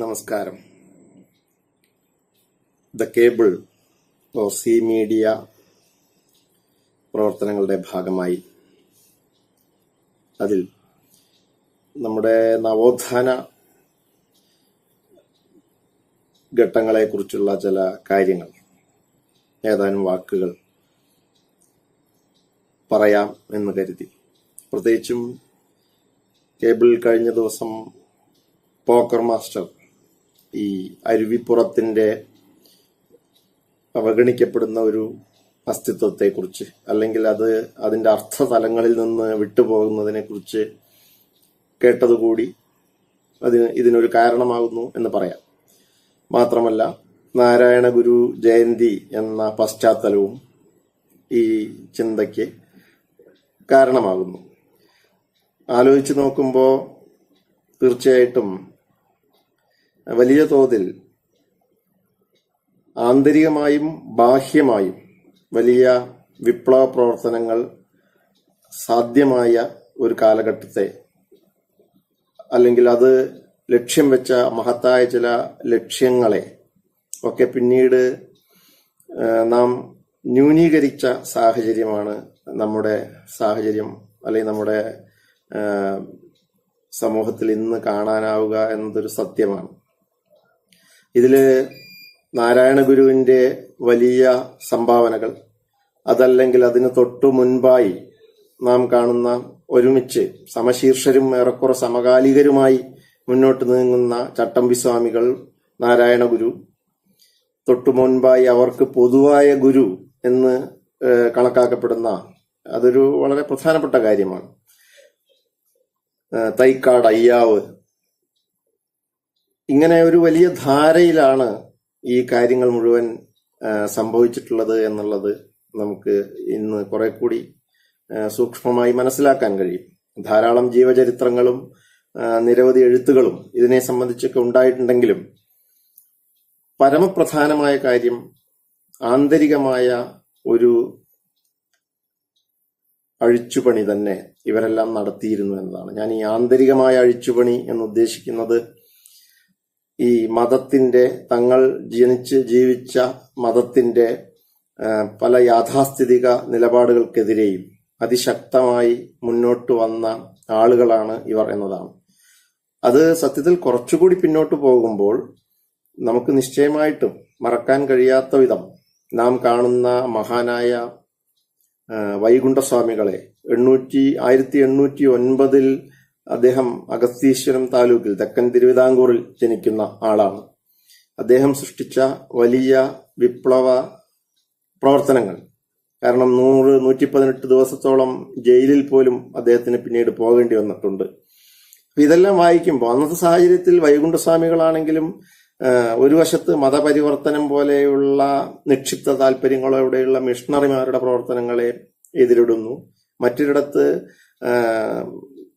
നമസ്കാരം. The cable or C media പ്രവർത്തനങ്ങളുടെ ഭാഗമായി അതിൽ നമ്മുടെ നവോത്ഥാന ഘട്ടങ്ങളെക്കുറിച്ചുള്ള ചില കാര്യങ്ങൾ ഏതാനും വാക്കുകൾ പറയാം എന്ന് കരുതി. പ്രത്യേകിച്ചും കേബിൾ കഴിഞ്ഞ ദിവസം പോക്കർ മാസ്റ്റർ ഈ അരുവിപ്പുറത്തിന്റെ അവഗണിക്കപ്പെടുന്ന ഒരു അസ്തിത്വത്തെക്കുറിച്ച് അല്ലെങ്കിൽ അത് അതിന്റെ അർത്ഥതലങ്ങളിൽ നിന്ന് വിട്ടുപോകുന്നതിനെ കുറിച്ച് കേട്ടതുകൂടി അതിന് ഇതിനൊരു കാരണമാകുന്നു എന്ന് പറയാം. മാത്രമല്ല നാരായണ ഗുരു ജയന്തി എന്ന പശ്ചാത്തലവും ഈ ചിന്തയ്ക്ക് കാരണമാകുന്നു. ആലോചിച്ച് നോക്കുമ്പോൾ തീർച്ചയായിട്ടും വലിയ തോതിൽ ആന്തരികമായും ബാഹ്യമായും വലിയ വിപ്ലവ പ്രവർത്തനങ്ങൾ സാധ്യമായ ഒരു കാലഘട്ടത്തെ അല്ലെങ്കിൽ അത് ലക്ഷ്യം വെച്ച മഹത്തായ ചില ലക്ഷ്യങ്ങളെ ഒക്കെ പിന്നീട് നാം ന്യൂനീകരിച്ച സാഹചര്യമാണ് നമ്മുടെ സാഹചര്യം അല്ലെങ്കിൽ നമ്മുടെ സമൂഹത്തിൽ ഇന്ന് കാണാനാവുക എന്നതൊരു സത്യമാണ്. ഇതിൽ നാരായണ ഗുരുവിന്റെ വലിയ സംഭാവനകൾ. അതല്ലെങ്കിൽ അതിന് തൊട്ടു മുൻപായി നാം കാണുന്ന ഒരുമിച്ച് സമശീർഷരും ഏറെക്കുറെ സമകാലികരുമായി മുന്നോട്ട് നീങ്ങുന്ന ചട്ടമ്പി സ്വാമികൾ നാരായണ ഗുരു. തൊട്ടു മുൻപായി അവർക്ക് പൊതുവായ ഗുരു എന്ന് കണക്കാക്കപ്പെടുന്ന അതൊരു വളരെ പ്രധാനപ്പെട്ട കാര്യമാണ്. തൈക്കാട് അയ്യാവ് ഇങ്ങനെ ഒരു വലിയ ധാരയിലാണ് ഈ കാര്യങ്ങൾ മുഴുവൻ സംഭവിച്ചിട്ടുള്ളത് എന്നുള്ളത് നമുക്ക് ഇന്ന് കുറെ കൂടി സൂക്ഷ്മമായി മനസ്സിലാക്കാൻ കഴിയും. ധാരാളം ജീവചരിത്രങ്ങളും നിരവധി എഴുത്തുകളും ഇതിനെ സംബന്ധിച്ചൊക്കെ ഉണ്ടായിട്ടുണ്ടെങ്കിലും പരമപ്രധാനമായ കാര്യം ആന്തരികമായ ഒരു അഴിച്ചുപണി തന്നെ ഇവരെല്ലാം നടത്തിയിരുന്നു എന്നതാണ്. ഞാൻ ഈ ആന്തരികമായ അഴിച്ചുപണി എന്ന് ഉദ്ദേശിക്കുന്നത് ഈ മതത്തിന്റെ തങ്ങൾ ജനിച്ച് ജീവിച്ച മതത്തിന്റെ പല യാഥാസ്ഥിതിക നിലപാടുകൾക്കെതിരെയും അതിശക്തമായി മുന്നോട്ട് വന്ന ആളുകളാണ് ഇവർ എന്നതാണ്. അത് സത്യത്തിൽ കുറച്ചുകൂടി പിന്നോട്ട് പോകുമ്പോൾ നമുക്ക് നിശ്ചയമായിട്ടും മറക്കാൻ കഴിയാത്ത വിധം നാം കാണുന്ന മഹാനായ വൈകുണ്ഠസ്വാമികളെ എണ്ണൂറ്റി ആയിരത്തി എണ്ണൂറ്റി ഒൻപതിൽ അദ്ദേഹം അഗസ്തീശ്വരം താലൂക്കിൽ തെക്കൻ തിരുവിതാംകൂറിൽ ജനിക്കുന്ന ആളാണ്. അദ്ദേഹം സൃഷ്ടിച്ച വലിയ വിപ്ലവ പ്രവർത്തനങ്ങൾ. കാരണം നൂറ് നൂറ്റി പതിനെട്ട് ദിവസത്തോളം ജയിലിൽ പോലും അദ്ദേഹത്തിന് പിന്നീട് പോകേണ്ടി വന്നിട്ടുണ്ട്. ഇതെല്ലാം വായിക്കുമ്പോൾ അന്നത്തെ സാഹചര്യത്തിൽ വൈകുണ്ഠസ്വാമികളാണെങ്കിലും ഒരു വശത്ത് മതപരിവർത്തനം പോലെയുള്ള നിക്ഷിപ്ത താല്പര്യങ്ങളോടെയുള്ള മിഷണറിമാരുടെ പ്രവർത്തനങ്ങളെ എതിരിടുന്നു. മറ്റൊരിടത്ത്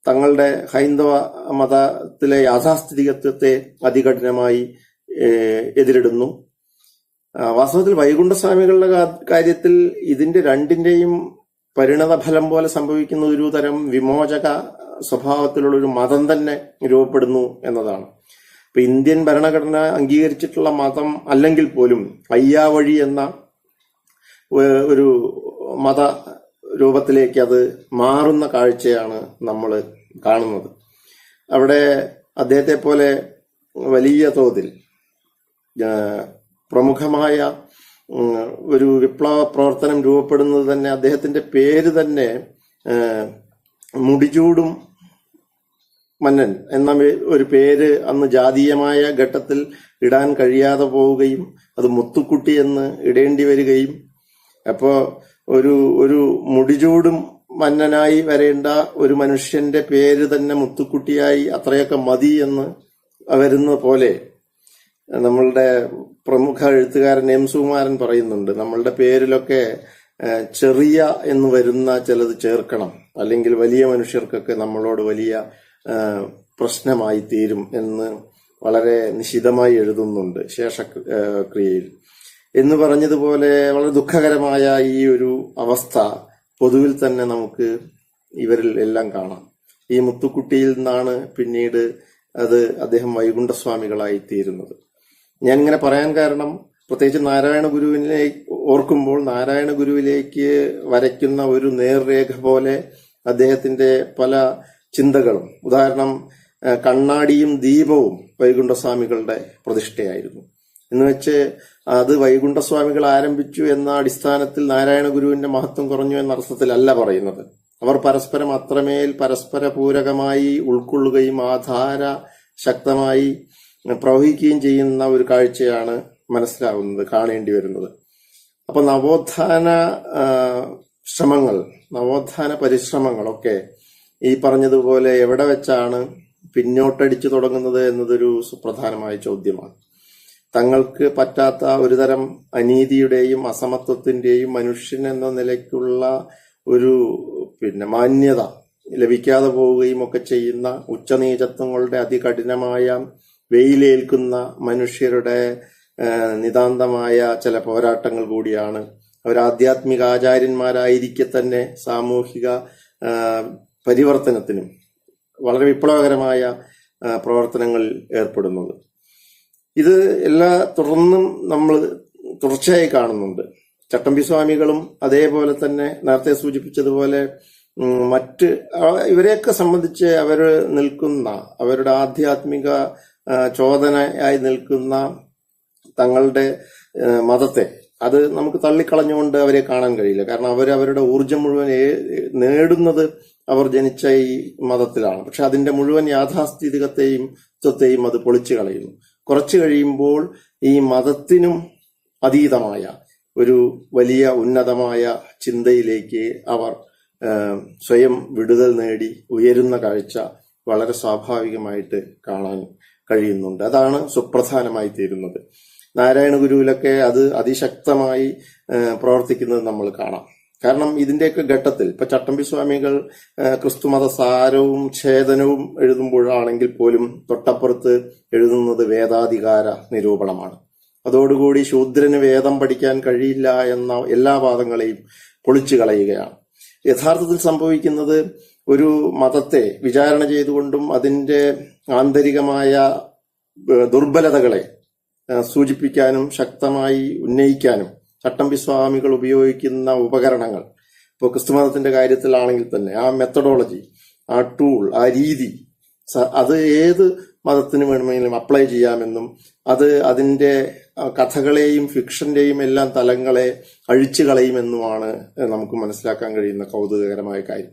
തങ്ങളുടെ ഹൈന്ദവ മതത്തിലെ യാഥാസ്ഥിതികത്വത്തെ അതികഠിനമായി എതിരിടുന്നു. വാസ്തവത്തിൽ വൈകുണ്ഠസ്വാമികളുടെ കാര്യത്തിൽ ഇതിന്റെ രണ്ടിന്റെയും പരിണത ഫലം പോലെ സംഭവിക്കുന്ന ഒരു തരം വിമോചക സ്വഭാവത്തിലുള്ള ഒരു മതം തന്നെ രൂപപ്പെടുന്നു എന്നതാണ്. ഇപ്പൊ ഇന്ത്യൻ ഭരണഘടന അംഗീകരിച്ചിട്ടുള്ള മതം അല്ലെങ്കിൽ പോലും അയ്യാവഴി എന്ന ഒരു മത രൂപത്തിലേക്ക് അത് മാറുന്ന കാഴ്ചയാണ് നമ്മൾ കാണുന്നത്. അവിടെ അദ്ദേഹത്തെ പോലെ വലിയ തോതിൽ പ്രമുഖമായ ഒരു വിപ്ലവ പ്രവർത്തനം രൂപപ്പെടുന്നത് തന്നെ അദ്ദേഹത്തിന്റെ പേര് തന്നെ മുടിചൂടും മന്നൻ എന്ന ഒരു പേര് അന്ന് ജാതീയമായ ഘട്ടത്തിൽ ഇടാൻ കഴിയാതെ പോവുകയും അത് മുത്തുക്കുട്ടി എന്ന് ഇടേണ്ടി വരികയും അപ്പോ ഒരു ഒരു മുടിചൂടും മന്നനായി വരേണ്ട ഒരു മനുഷ്യന്റെ പേര് തന്നെ മുത്തുക്കുട്ടിയായി അത്രയൊക്കെ മതി എന്ന് വരുന്ന പോലെ നമ്മളുടെ പ്രമുഖ എഴുത്തുകാരൻ എം സുകുമാരൻ പറയുന്നുണ്ട്. നമ്മളുടെ പേരിലൊക്കെ ചെറിയ എന്ന് വരുന്ന ചിലത് ചേർക്കണം. അല്ലെങ്കിൽ വലിയ മനുഷ്യർക്കൊക്കെ നമ്മളോട് വലിയ പ്രശ്നമായി തീരും എന്ന് വളരെ നിശിതമായി എഴുതുന്നുണ്ട് ശേഷക്രിയയിൽ എന്ന് പറഞ്ഞതുപോലെ വളരെ ദുഃഖകരമായ ഈ ഒരു അവസ്ഥ പൊതുവിൽ തന്നെ നമുക്ക് ഇവരിൽ എല്ലാം കാണാം. ഈ മുത്തുക്കുട്ടിയിൽ നിന്നാണ് പിന്നീട് അത് അദ്ദേഹം വൈകുണ്ഠസ്വാമികളായി തീരുന്നത്. ഞാൻ ഇങ്ങനെ പറയാൻ കാരണം പ്രത്യേകിച്ച് നാരായണ ഗുരുവിനെ ഓർക്കുമ്പോൾ നാരായണ ഗുരുവിലേക്ക് വരയ്ക്കുന്ന ഒരു നേർരേഖ പോലെ അദ്ദേഹത്തിന്റെ പല ചിന്തകളും. ഉദാഹരണം കണ്ണാടിയും ദീപവും വൈകുണ്ഠസ്വാമികളുടെ പ്രതിഷ്ഠയായിരുന്നു. എന്ന് വെച്ച് അത് വൈകുണ്ഠസ്വാമികൾ ആരംഭിച്ചു എന്ന അടിസ്ഥാനത്തിൽ നാരായണ ഗുരുവിന്റെ മഹത്വം കുറഞ്ഞു എന്ന അർത്ഥത്തിലല്ല പറയുന്നത്. അവർ പരസ്പരം അത്രമേൽ പരസ്പര പൂരകമായി ഉൾക്കൊള്ളുകയും ആധാര ധാര ശക്തമായി പ്രവഹിക്കുകയും ചെയ്യുന്ന ഒരു കാഴ്ചയാണ് മനസ്സിലാവുന്നത് കാണേണ്ടി വരുന്നത്. അപ്പൊ നവോത്ഥാന ശ്രമങ്ങൾ നവോത്ഥാന പരിശ്രമങ്ങളൊക്കെ ഈ പറഞ്ഞതുപോലെ എവിടെ വെച്ചാണ് പിന്നോട്ടടിച്ചു തുടങ്ങുന്നത് എന്നതൊരു സുപ്രധാനമായ ചോദ്യമാണ്. തങ്ങൾക്ക് പറ്റാത്ത ഒരുതരം അനീതിയുടെയും അസമത്വത്തിന്റെയും മനുഷ്യൻ എന്ന നിലയ്ക്കുള്ള ഒരു പിന്നെ മാന്യത ലഭിക്കാതെ പോവുകയും ഒക്കെ ചെയ്യുന്ന ഉച്ചനീചത്വങ്ങളുടെ അതികഠിനമായ വെയിലേൽക്കുന്ന മനുഷ്യരുടെ നിതാന്തമായ ചില പോരാട്ടങ്ങൾ കൂടിയാണ്. അവർ ആധ്യാത്മിക ആചാര്യന്മാരായിരിക്കെ തന്നെ സാമൂഹിക പരിവർത്തനത്തിനും വളരെ വിപ്ലവകരമായ പ്രവർത്തനങ്ങളിൽ ഏർപ്പെടുന്നത്. ഇത് എല്ലാ തുടർന്നും നമ്മൾ തുടർച്ചയായി കാണുന്നുണ്ട്. ചട്ടമ്പി സ്വാമികളും അതേപോലെ തന്നെ നേരത്തെ സൂചിപ്പിച്ചതുപോലെ മറ്റ് ഇവരെയൊക്കെ സംബന്ധിച്ച് അവർ നിൽക്കുന്ന അവരുടെ ആധ്യാത്മിക ചോദനയായി നിൽക്കുന്ന തങ്ങളുടെ മതത്തെ അത് നമുക്ക് തള്ളിക്കളഞ്ഞുകൊണ്ട് അവരെ കാണാൻ കഴിയില്ല. കാരണം അവർ അവരുടെ ഊർജം മുഴുവൻ നേടുന്നത് അവർ ജനിച്ച ഈ മതത്തിലാണ്. പക്ഷെ അതിന്റെ മുഴുവൻ യാഥാസ്ഥിതികത്തെയും ത്വത്തെയും അത് പൊളിച്ചു കളയുന്നു കുറച്ചു കഴിയുമ്പോൾ ഈ മതത്തിനും അതീതമായ ഒരു വലിയ ഉന്നതമായ ചിന്തയിലേക്ക് അവർ സ്വയം വിടുതൽ നേടി ഉയരുന്ന കാഴ്ച വളരെ സ്വാഭാവികമായിട്ട് കാണാൻ കഴിയുന്നുണ്ട്. അതാണ് സുപ്രധാനമായി തീരുന്നത്. നാരായണ ഗുരുവിലൊക്കെ അത് അതിശക്തമായി പ്രവർത്തിക്കുന്നത് നമ്മൾ കാണാം. കാരണം ഇതിന്റെയൊക്കെ ഘട്ടത്തിൽ ഇപ്പൊ ചട്ടമ്പി സ്വാമികൾ ക്രിസ്തുമത സാരവും ഛേദനവും എഴുതുമ്പോഴാണെങ്കിൽ പോലും തൊട്ടപ്പുറത്ത് എഴുതുന്നത് വേദാധികാര നിരൂപണമാണ്. അതോടുകൂടി ശൂദ്രന് വേദം പഠിക്കാൻ കഴിയില്ല എന്ന എല്ലാ വാദങ്ങളെയും പൊളിച്ചു കളയുകയാണ്. യഥാർത്ഥത്തിൽ സംഭവിക്കുന്നത് ഒരു മതത്തെ വിചാരണ ചെയ്തുകൊണ്ടും അതിന്റെ ആന്തരികമായ ദുർബലതകളെ സൂചിപ്പിക്കാനും ശക്തമായി ഉന്നയിക്കാനും ചട്ടമ്പി സ്വാമികൾ ഉപയോഗിക്കുന്ന ഉപകരണങ്ങൾ. ഇപ്പോൾ ക്രിസ്തുമതത്തിന്റെ കാര്യത്തിലാണെങ്കിൽ തന്നെ ആ മെത്തഡോളജി ആ ടൂൾ ആ രീതി അത് ഏത് മതത്തിന് വേണമെങ്കിലും അപ്ലൈ ചെയ്യാമെന്നും അത് അതിന്റെ കഥകളെയും ഫിക്ഷന്റെയും എല്ലാം തലങ്ങളെ അഴിച്ചു കളയുമെന്നുമാണ് നമുക്ക് മനസ്സിലാക്കാൻ കഴിയുന്ന കൗതുകകരമായ കാര്യം.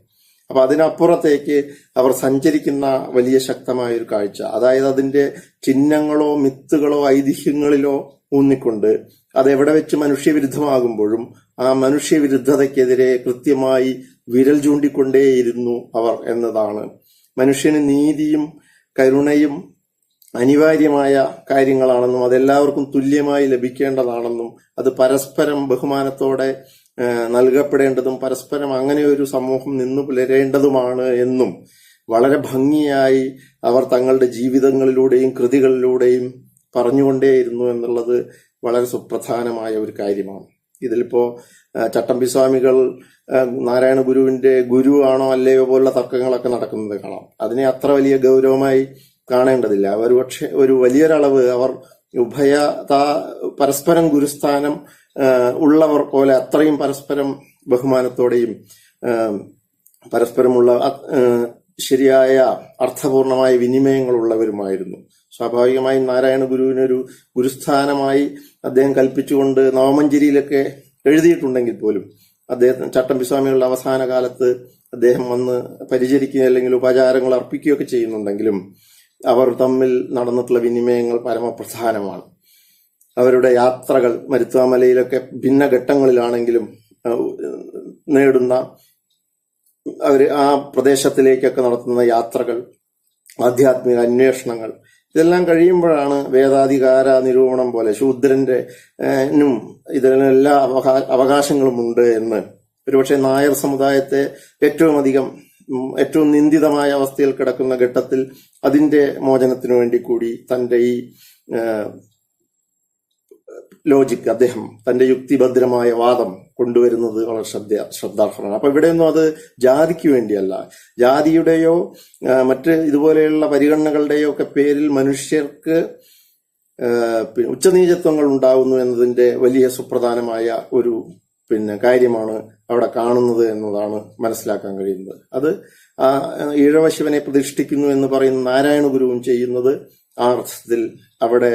അപ്പൊ അതിനപ്പുറത്തേക്ക് അവർ സഞ്ചരിക്കുന്ന വലിയ ശക്തമായ ഒരു കാഴ്ച. അതായത് അതിന്റെ ചിഹ്നങ്ങളോ മിത്തുകളോ ഐതിഹ്യങ്ങളിലോ ഊന്നിക്കൊണ്ട് അതെവിടെ വെച്ച് മനുഷ്യവിരുദ്ധമാകുമ്പോഴും ആ മനുഷ്യവിരുദ്ധതയ്ക്കെതിരെ കൃത്യമായി വിരൽ ചൂണ്ടിക്കൊണ്ടേയിരുന്നു അവർ എന്നതാണ്. മനുഷ്യന് നീതിയും കരുണയും അനിവാര്യമായ കാര്യങ്ങളാണെന്നും അതെല്ലാവർക്കും തുല്യമായി ലഭിക്കേണ്ടതാണെന്നും അത് പരസ്പരം ബഹുമാനത്തോടെ നൽകപ്പെടേണ്ടതും പരസ്പരം അങ്ങനെ ഒരു സമൂഹം നിന്നു പുലരേണ്ടതുമാണ് എന്നും വളരെ ഭംഗിയായി അവർ തങ്ങളുടെ ജീവിതങ്ങളിലൂടെയും കൃതികളിലൂടെയും പറഞ്ഞുകൊണ്ടേയിരുന്നു എന്നുള്ളത് വളരെ സുപ്രധാനമായ ഒരു കാര്യമാണ്. ഇതിലിപ്പോ ചട്ടമ്പി സ്വാമികൾ നാരായണ ഗുരുവിന്റെ ഗുരു ആണോ അല്ലയോ പോലുള്ള തർക്കങ്ങളൊക്കെ നടക്കുന്നത് കാണാം. അതിനെ അത്ര വലിയ ഗൗരവമായി കാണേണ്ടതില്ല. അവർ പക്ഷെ ഒരു വലിയൊരളവ് അവർ ഉഭയ പരസ്പരം ഗുരുസ്ഥാനം ഉള്ളവർ പോലെ അത്രയും പരസ്പരം ബഹുമാനത്തോടെയും പരസ്പരമുള്ള ശരിയായ അർത്ഥപൂർണമായ വിനിമയങ്ങളുള്ളവരുമായിരുന്നു. സ്വാഭാവികമായും നാരായണ ഗുരുവിനൊരു ഗുരുസ്ഥാനമായി അദ്ദേഹം കൽപ്പിച്ചുകൊണ്ട് നവമഞ്ചേരിയിലൊക്കെ എഴുതിയിട്ടുണ്ടെങ്കിൽ പോലും അദ്ദേഹം ചട്ടമ്പി സ്വാമികളുടെ അവസാന കാലത്ത് അദ്ദേഹം വന്ന് പരിചരിക്കുക അല്ലെങ്കിൽ ഉപചാരങ്ങൾ അർപ്പിക്കുകയൊക്കെ ചെയ്യുന്നുണ്ടെങ്കിലും അവർ തമ്മിൽ നടന്നിട്ടുള്ള വിനിമയങ്ങൾ പരമപ്രധാനമാണ്. അവരുടെ യാത്രകൾ മരുത്വാമലയിലൊക്കെ ഭിന്ന ഘട്ടങ്ങളിലാണെങ്കിലും നേടുന്ന അവർ ആ പ്രദേശത്തിലേക്കൊക്കെ നടത്തുന്ന യാത്രകൾ ആധ്യാത്മിക അന്വേഷണങ്ങൾ ഇതെല്ലാം കഴിയുമ്പോഴാണ് വേദാധികാര നിരൂപണം പോലെ ശൂദ്രന്റെ നും ഇതിനെല്ലാ അവകാ- അവകാശങ്ങളും ഉണ്ട് എന്ന്. ഒരുപക്ഷെ നായർ സമുദായത്തെ ഏറ്റവും അധികം ഏറ്റവും നിന്ദിതമായ അവസ്ഥയിൽ കിടക്കുന്ന ഘട്ടത്തിൽ അതിന്റെ മോചനത്തിനു വേണ്ടി കൂടി തന്റെ ഈ ഏഹ്, ലോജിക്ക് അദ്ദേഹം തന്റെ യുക്തിഭദ്രമായ വാദം കൊണ്ടുവരുന്നത് വളരെ ശ്രദ്ധ ശ്രദ്ധാർഹമാണ്. അപ്പൊ ഇവിടെയൊന്നും അത് ജാതിക്ക് വേണ്ടിയല്ല. ജാതിയുടെയോ മറ്റ് ഇതുപോലെയുള്ള പരിഗണനകളുടെയോ ഒക്കെ പേരിൽ മനുഷ്യർക്ക് ഉച്ചനീചത്വങ്ങൾ ഉണ്ടാകുന്നു എന്നതിന്റെ വലിയ സുപ്രധാനമായ ഒരു പിന്നെ കാര്യമാണ് അവിടെ കാണുന്നത് എന്നതാണ് മനസ്സിലാക്കാൻ കഴിയുന്നത്. അത് ആ ഈഴവശിവനെ പ്രതിഷ്ഠിക്കുന്നു എന്ന് പറയുന്ന നാരായണ ഗുരുവും ചെയ്യുന്നത് ആ അർത്ഥത്തിൽ അവിടെ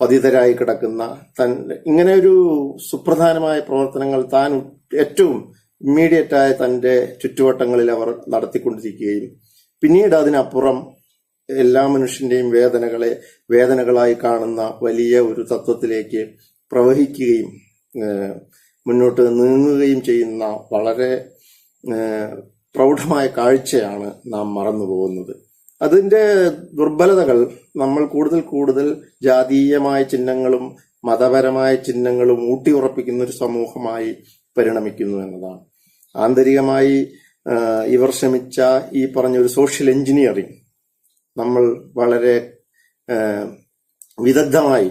പതിതരായി കിടക്കുന്ന തൻ ഇങ്ങനെ ഒരു സുപ്രധാനമായ പ്രവർത്തനങ്ങൾ താൻ ഏറ്റവും ഇമ്മീഡിയറ്റായ തന്റെ ചുറ്റുവട്ടങ്ങളിൽ അവർ നടത്തിക്കൊണ്ടിരിക്കുകയും പിന്നീട് അതിനപ്പുറം എല്ലാ മനുഷ്യന്റെയും വേദനകളെ വേദനകളായി കാണുന്ന വലിയ ഒരു തത്വത്തിലേക്ക് പ്രവഹിക്കുകയും മുന്നോട്ട് നീങ്ങുകയും ചെയ്യുന്ന വളരെ പ്രൗഢമായ കാഴ്ചയാണ് നാം മറന്നു പോകുന്നത് അതിന്റെ ദുർബലതകൾ നമ്മൾ കൂടുതൽ കൂടുതൽ ജാതീയമായ ചിഹ്നങ്ങളും മതപരമായ ചിഹ്നങ്ങളും ഊട്ടിയുറപ്പിക്കുന്ന ഒരു സമൂഹമായി പരിണമിക്കുന്നു എന്നതാണ്. ആന്തരികമായി ഇവർ ശ്രമിച്ച ഈ പറഞ്ഞ ഒരു സോഷ്യൽ എഞ്ചിനീയറിംഗ് നമ്മൾ വളരെ വിദഗ്ധമായി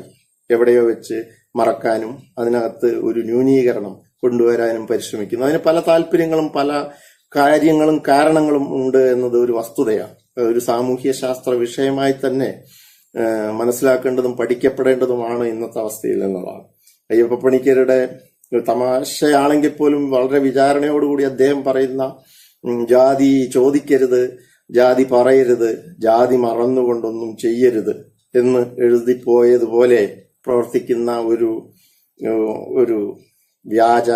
എവിടെയോ വെച്ച് മറക്കാനും അതിനകത്ത് ഒരു ന്യൂനീകരണം കൊണ്ടുവരാനും പരിശ്രമിക്കുന്നു. അതിന് പല താല്പര്യങ്ങളും പല കാര്യങ്ങളും കാരണങ്ങളും ഉണ്ട് എന്നത് ഒരു വസ്തുതയാണ്. ഒരു സാമൂഹ്യ ശാസ്ത്ര വിഷയമായി തന്നെ മനസ്സിലാക്കേണ്ടതും പഠിക്കപ്പെടേണ്ടതുമാണ് ഇന്നത്തെ അവസ്ഥയിൽ എന്നുള്ളതാണ്. അയ്യപ്പ പണിക്കരുടെ തമാശയാണെങ്കിൽ പോലും വളരെ വിചാരണയോടുകൂടി അദ്ദേഹം പറയുന്ന ജാതി ചോദിക്കരുത് ജാതി പറയരുത് ജാതി മറന്നുകൊണ്ടൊന്നും ചെയ്യരുത് എന്ന് എഴുതിപ്പോയതുപോലെ പ്രവർത്തിക്കുന്ന ഒരു ഒരു വ്യാജ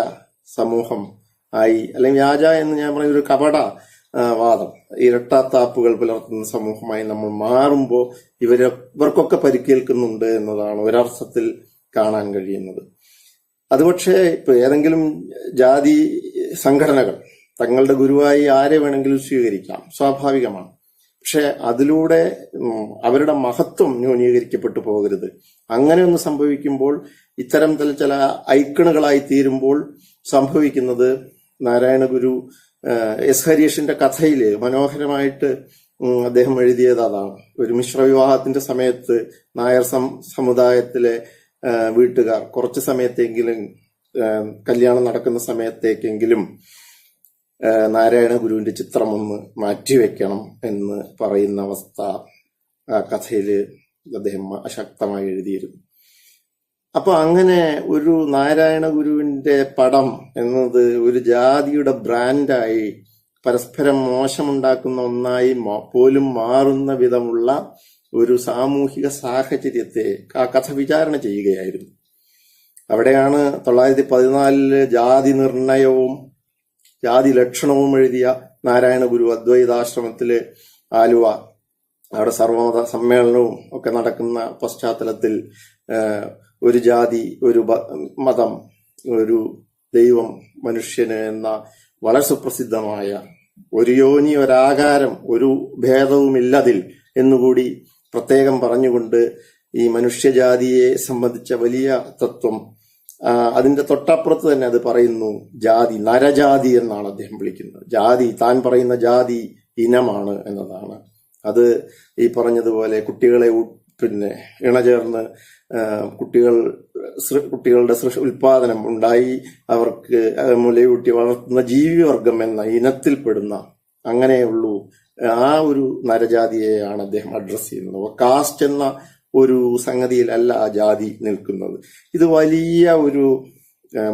സമൂഹം ആയി അല്ലെങ്കിൽ വ്യാജ എന്ന് ഞാൻ പറയുന്ന ഒരു കപട വാദം. ഇരട്ടാത്താപ്പുകൾ പുലർത്തുന്ന സമൂഹമായി നമ്മൾ മാറുമ്പോൾ ഇവരെ ഇവർക്കൊക്കെ പരിക്കേൽക്കുന്നുണ്ട് എന്നതാണ് ഒരർത്ഥത്തിൽ കാണാൻ കഴിയുന്നത്. അതുപക്ഷേ ഇപ്പൊ ഏതെങ്കിലും ജാതി സംഘടനകൾ തങ്ങളുടെ ഗുരുവായി ആരെ വേണമെങ്കിലും സ്വീകരിക്കാം. സ്വാഭാവികമാണ്. പക്ഷെ അതിലൂടെ അവരുടെ മഹത്വം ന്യൂനീകരിക്കപ്പെട്ടു പോകരുത്. അങ്ങനെ ഒന്ന് സംഭവിക്കുമ്പോൾ ഇത്തരം ചില ഐക്കണുകളായി തീരുമ്പോൾ സംഭവിക്കുന്നത് നാരായണ ഗുരു എസ് ഹരീഷിന്റെ കഥയിൽ മനോഹരമായിട്ട് അദ്ദേഹം എഴുതിയത് അതാണ്. ഒരു മിശ്രവിവാഹത്തിന്റെ സമയത്ത് നായർ സമുദായത്തിലെ വീട്ടുകാർ കുറച്ച് സമയത്തെങ്കിലും കല്യാണം നടക്കുന്ന സമയത്തേക്കെങ്കിലും നാരായണ ഗുരുവിന്റെ ചിത്രം ഒന്ന് മാറ്റിവെക്കണം എന്ന് പറയുന്ന അവസ്ഥ ആ കഥയിൽ അദ്ദേഹം അശക്തമായി എഴുതിയിരുന്നു. അപ്പൊ അങ്ങനെ ഒരു നാരായണ ഗുരുവിന്റെ പടം എന്നത് ഒരു ജാതിയുടെ ബ്രാൻഡായി പരസ്പരം മോശമുണ്ടാക്കുന്ന ഒന്നായി പോലും മാറുന്ന വിധമുള്ള ഒരു സാമൂഹിക സാഹചര്യത്തെ ആ കഥ വിചാരണ ചെയ്യുകയായിരുന്നു. അവിടെയാണ് തൊള്ളായിരത്തി പതിനാലിൽ ജാതി നിർണയവും ജാതി ലക്ഷണവും എഴുതിയ നാരായണ ഗുരു അദ്വൈതാശ്രമത്തിൽ ആലുവ. അവിടെ സർവമത സമ്മേളനവും ഒക്കെ നടക്കുന്ന പശ്ചാത്തലത്തിൽ ഒരു ജാതി ഒരു മതം ഒരു ദൈവം മനുഷ്യന് എന്ന വളരെ സുപ്രസിദ്ധമായ ഒരു യോനി ഒരാകാരം ഒരു ഭേദവുമില്ലതിൽ എന്നുകൂടി പ്രത്യേകം പറഞ്ഞുകൊണ്ട് ഈ മനുഷ്യജാതിയെ സംബന്ധിച്ച വലിയ തത്വം അതിന്റെ തൊട്ടപ്പുറത്ത് തന്നെ അത് പറയുന്നു ജാതി നരജാതി എന്നാണ് അദ്ദേഹം വിളിക്കുന്നത്. ജാതി താൻ പറയുന്ന ജാതി ഇനമാണ് എന്നതാണ്. അത് ഈ പറഞ്ഞതുപോലെ കുട്ടികളെ പിന്നെ ഇണചേർന്ന് കുട്ടികൾ കുട്ടികളുടെ ഉൽപാദനം ഉണ്ടായി അവർക്ക് മുലയൂട്ടി വളർത്തുന്ന ജീവിവർഗം എന്ന ഇനത്തിൽപ്പെടുന്ന അങ്ങനെയുള്ളൂ. ആ ഒരു നരജാതിയെയാണ് അദ്ദേഹം അഡ്രസ് ചെയ്യുന്നത്. കാസ്റ്റ് എന്ന ഒരു സംഗതിയിലല്ല ആ ജാതി നിൽക്കുന്നത്. ഇത് വലിയ ഒരു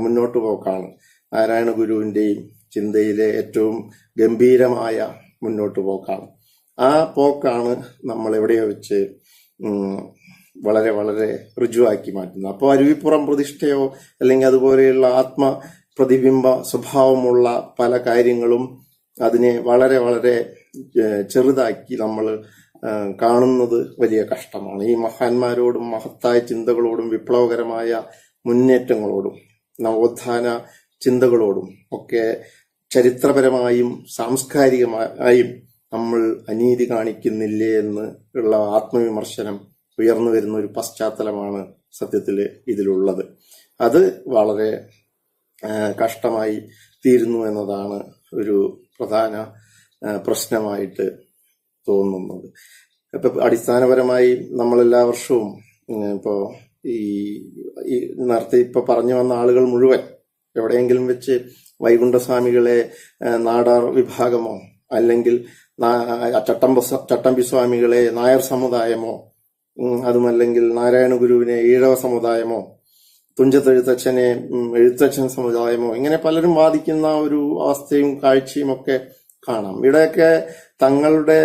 മുന്നോട്ട് പോക്കാണ്. നാരായണ ഗുരുവിന്റെയും ചിന്തയിലെ ഏറ്റവും ഗംഭീരമായ മുന്നോട്ട് പോക്കാണ്. ആ പോക്കാണ് നമ്മൾ എവിടെയോ വെച്ച് വളരെ വളരെ ഋജുവാക്കി മാറ്റുന്നു. അപ്പോൾ അരുവിപ്പുറം പ്രതിഷ്ഠയോ അല്ലെങ്കിൽ അതുപോലെയുള്ള ആത്മ പ്രതിബിംബ സ്വഭാവമുള്ള പല കാര്യങ്ങളും അതിനെ വളരെ വളരെ ചെറുതാക്കി നമ്മൾ കാണുന്നത് വലിയ കഷ്ടമാണ്. ഈ മഹാന്മാരോടും മഹത്തായ ചിന്തകളോടും വിപ്ലവകരമായ മുന്നേറ്റങ്ങളോടും നവോത്ഥാന ചിന്തകളോടും ഒക്കെ ചരിത്രപരമായും സാംസ്കാരികമായും നമ്മൾ അനീതി കാണിക്കുന്നില്ലേ എന്ന് ഉള്ള ആത്മവിമർശനം ഉയർന്നു വരുന്ന ഒരു പശ്ചാത്തലമാണ് സത്യത്തിൽ ഇതിലുള്ളത്. അത് വളരെ കഷ്ടമായി തീരുന്നു എന്നതാണ് ഒരു പ്രധാന പ്രശ്നമായിട്ട് തോന്നുന്നത്. ഇപ്പൊ അടിസ്ഥാനപരമായി നമ്മൾ എല്ലാ വർഷവും ഇപ്പോ ഈ നേരത്തെ ഇപ്പൊ പറഞ്ഞു വന്ന ആളുകൾ മുഴുവൻ എവിടെയെങ്കിലും വെച്ച് വൈകുണ്ഠസ്വാമികളെ നാടാർ വിഭാഗമോ അല്ലെങ്കിൽ ചട്ടമ്പ ചട്ടമ്പി സ്വാമികളെ നായർ സമുദായമോ അതുമല്ലെങ്കിൽ നാരായണ ഗുരുവിനെ ഈഴവ സമുദായമോ തുഞ്ചത്തെഴുത്തച്ഛനെ എഴുത്തച്ഛൻ സമുദായമോ ഇങ്ങനെ പലരും വാദിക്കുന്ന ഒരു അവസ്ഥയും കാഴ്ചയും ഒക്കെ കാണാം. ഇവിടെയൊക്കെ തങ്ങളുടെ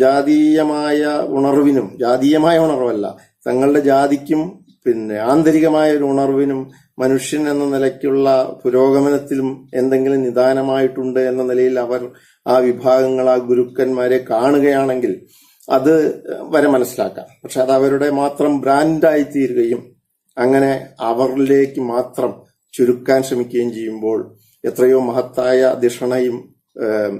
ജാതീയമായ ഉണർവിനും ജാതീയമായ ഉണർവല്ല തങ്ങളുടെ ജാതിക്കും പിന്നെ ആന്തരികമായ ഒരു ഉണർവിനും മനുഷ്യൻ എന്ന നിലയ്ക്കുള്ള പുരോഗമനത്തിലും എന്തെങ്കിലും നിദാനമായിട്ടുണ്ട് എന്ന നിലയിൽ അവർ ആ വിഭാഗങ്ങൾ ആ ഗുരുക്കന്മാരെ കാണുകയാണെങ്കിൽ അത് വരെ മനസ്സിലാക്കാം. പക്ഷെ അത് അവരുടെ മാത്രം ബ്രാൻഡായി തീരുകയും അങ്ങനെ അവരിലേക്ക് മാത്രം ചുരുക്കാൻ ശ്രമിക്കുകയും ചെയ്യുമ്പോൾ എത്രയോ മഹത്തായ ഏം,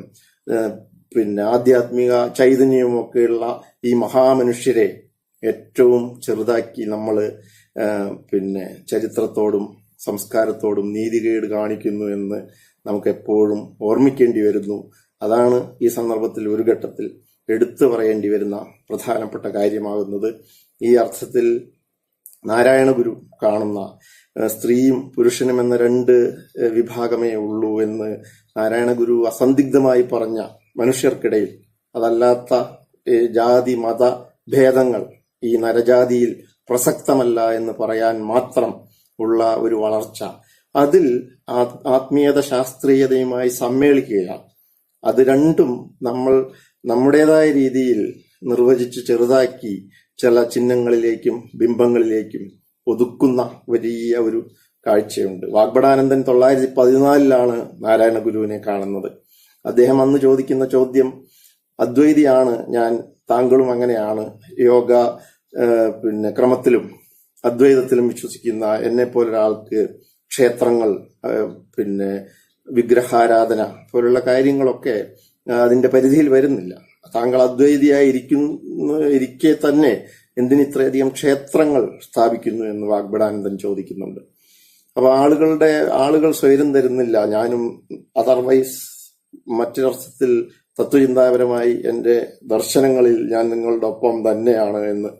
പിന്നെ ആധ്യാത്മിക ചൈതന്യവും ഒക്കെയുള്ള ഈ മഹാമനുഷ്യരെ ഏറ്റവും ചെറുതാക്കി നമ്മൾ പിന്നെ ചരിത്രത്തോടും സംസ്കാരത്തോടും നീതികേട് കാണിക്കുന്നു എന്ന് നമുക്ക് എപ്പോഴും ഓർമ്മിക്കേണ്ടി വരുന്നു. അതാണ് ഈ സന്ദർഭത്തിൽ ഒരു ഘട്ടത്തിൽ എടുത്തു പറയേണ്ടി വരുന്ന പ്രധാനപ്പെട്ട കാര്യമാകുന്നത്. ഈ അർത്ഥത്തിൽ നാരായണ ഗുരു കാണുന്ന സ്ത്രീയും പുരുഷനും എന്ന രണ്ട് വിഭാഗമേ ഉള്ളൂ എന്ന് നാരായണ ഗുരു അസന്ദിഗ്ധമായി പറഞ്ഞ മനുഷ്യർക്കിടയിൽ. അതല്ലാത്ത ജാതി മത ഭേദങ്ങൾ ഈ നരജാതിയിൽ പ്രസക്തമല്ല എന്ന് പറയാൻ മാത്രം ഉള്ള ഒരു വളർച്ച. അതിൽ ആത്മീയത ശാസ്ത്രീയതയുമായി സമ്മേളിക്കുകയാണ്. അത് രണ്ടും നമ്മൾ നമ്മുടേതായ രീതിയിൽ നിർവചിച്ച് ചെറുതാക്കി ചില ചിഹ്നങ്ങളിലേക്കും ബിംബങ്ങളിലേക്കും ഒതുക്കുന്ന വലിയ ഒരു കാഴ്ചയുണ്ട്. വാഗ്ബടാനന്ദൻ തൊള്ളായിരത്തി പതിനാലിലാണ് നാരായണ ഗുരുവിനെ കാണുന്നത്. അദ്ദേഹം അന്ന് ചോദിക്കുന്ന ചോദ്യം അദ്വൈതിയാണ് ഞാൻ താങ്കളും അങ്ങനെയാണ് യോഗ പിന്നെ ക്രമത്തിലും അദ്വൈതത്തിലും വിശ്വസിക്കുന്ന എന്നെ പോലൊരാൾക്ക് ക്ഷേത്രങ്ങൾ പിന്നെ വിഗ്രഹാരാധന പോലുള്ള കാര്യങ്ങളൊക്കെ അതിന്റെ പരിധിയിൽ വരുന്നില്ല. താങ്കൾ അദ്വൈതിയായി ഇരിക്കുന്ന ഇരിക്കെ തന്നെ എന്തിന് ഇത്രയധികം ക്ഷേത്രങ്ങൾ സ്ഥാപിക്കുന്നു എന്ന് വാഗ്ബടാനന്ദൻ ചോദിക്കുന്നുണ്ട്. അപ്പൊ ആളുകളുടെ ആളുകൾ സ്വയം തരുന്നില്ല. ഞാനും അതർവൈസ് മറ്റൊരർത്ഥത്തിൽ തത്വചിന്താപരമായി എന്റെ ദർശനങ്ങളിൽ ഞാൻ നിങ്ങളുടെ ഒപ്പം തന്നെയാണ് എന്ന്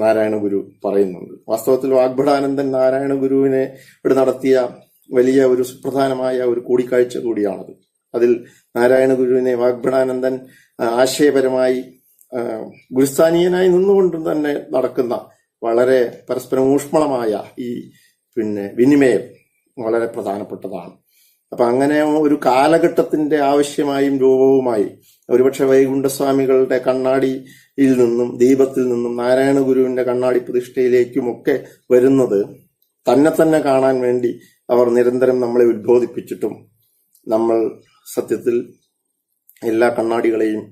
നാരായണ ഗുരു പറയുന്നുണ്ട്. വാസ്തവത്തിൽ വാഗ്ഭടാനന്ദൻ നാരായണ ഗുരുവിനെ ഇവിടെ നടത്തിയ വലിയ ഒരു സുപ്രധാനമായ ഒരു കൂടിക്കാഴ്ച കൂടിയാണത്. അതിൽ നാരായണ ഗുരുവിനെ വാഗ്ഭടാനന്ദൻ ആശയപരമായി ഗുരുസ്ഥാനീയനായി നിന്നുകൊണ്ട് തന്നെ നടക്കുന്ന വളരെ പരസ്പരം ഊഷ്മളമായ ഈ പിന്നെ വിനിമയം വളരെ പ്രധാനപ്പെട്ടതാണ്. അപ്പൊ അങ്ങനെ ഒരു കാലഘട്ടത്തിന്റെ ആവശ്യമായും രൂപവുമായി ഒരുപക്ഷെ വൈകുണ്ഠസ്വാമികളുടെ കണ്ണാടിയിൽ നിന്നും ദീപത്തിൽ നിന്നും നാരായണ ഗുരുവിന്റെ കണ്ണാടി പ്രതിഷ്ഠയിലേക്കുമൊക്കെ വരുന്നത് തന്നെ തന്നെ കാണാൻ വേണ്ടി അവർ നിരന്തരം നമ്മളെ ഉദ്ബോധിപ്പിച്ചിട്ടും നമ്മൾ സത്യത്തിൽ എല്ലാ കണ്ണാടികളെയും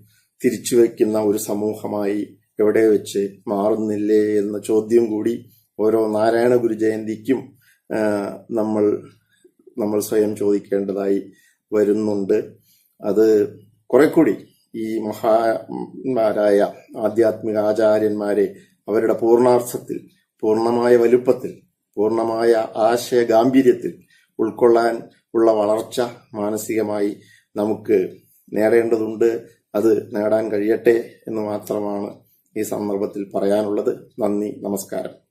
തിരിച്ചു വയ്ക്കുന്ന ഒരു സമൂഹമായി എവിടെ വെച്ച് മാറുന്നില്ലേ എന്ന ചോദ്യം കൂടി ഓരോ നാരായണ ഗുരു ജയന്തിക്കും നമ്മൾ നമ്മൾ സ്വയം ചോദിക്കേണ്ടതായി വരുന്നുണ്ട്. അത് കുറെ കൂടി ഈ മഹാന്മാരായ ആധ്യാത്മിക ആചാര്യന്മാരെ അവരുടെ പൂർണാർത്ഥത്തിൽ പൂർണമായ വലുപ്പത്തിൽ പൂർണമായ ആശയ ഗാംഭീര്യത്തിൽ ഉൾക്കൊള്ളാൻ ഉള്ള വളർച്ച മാനസികമായി നമുക്ക് നേടേണ്ടതുണ്ട്. അത് നേടാൻ കഴിയട്ടെ എന്ന് മാത്രമാണ് ഈ സന്ദർഭത്തിൽ പറയാനുള്ളത്. നന്ദി നമസ്കാരം.